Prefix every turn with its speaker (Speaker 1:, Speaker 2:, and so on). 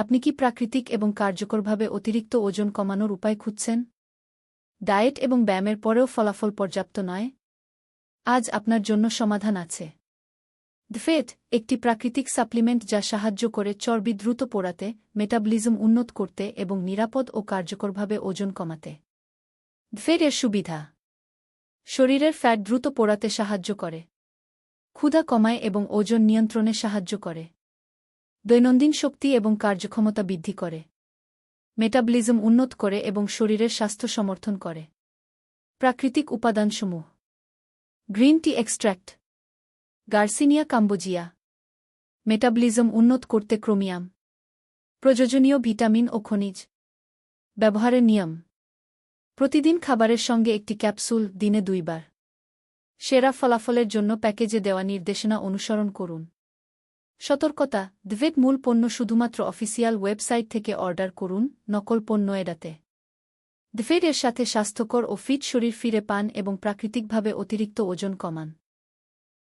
Speaker 1: আপনি কি প্রাকৃতিক এবং কার্যকরভাবে অতিরিক্ত ওজন কমানোর উপায় খুঁজছেন? ডায়েট এবং ব্যায়ামের পরেও ফলাফল পর্যাপ্ত নয়। আজ আপনার জন্য সমাধান আছে। দফেট একটি প্রাকৃতিক সাপ্লিমেন্ট যা সাহায্য করে চর্বি দ্রুত পোড়াতে, মেটাবলিজম উন্নত করতে এবং নিরাপদ ও কার্যকরভাবে ওজন কমাতে। দফেট এর সুবিধা। শরীরের ফ্যাট দ্রুত পোড়াতে সাহায্য করে। ক্ষুধা কমায় এবং ওজন নিয়ন্ত্রণে সাহায্য করে। দৈনন্দিন শক্তি এবং কার্যক্ষমতা বৃদ্ধি করে। মেটাবলিজম উন্নত করে এবং শরীরের স্বাস্থ্য সমর্থন করে। প্রাকৃতিক উপাদানসমূহ। Green tea extract garcinia cambogia. Metabolism উন্নত করতে ক্রোমিয়াম। প্রয়োজনীয় ভিটামিন ও খনিজ। ব্যবহারের নিয়ম। প্রতিদিন খাবারের সঙ্গে একটি ক্যাপসুল দিনে দুইবার। সেরা ফলাফলের জন্য প্যাকেজে দেওয়া নির্দেশনা অনুসরণ করুন। সতর্কতা দ্ভেট মূল পণ্য শুধুমাত্র অফিসিয়াল ওয়েবসাইট থেকে অর্ডার করুন, নকল পণ্য এড়াতে। এর সাথে স্বাস্থ্যকর ও ফিট শরীর ফিরে পান এবং প্রাকৃতিকভাবে অতিরিক্ত ওজন কমান।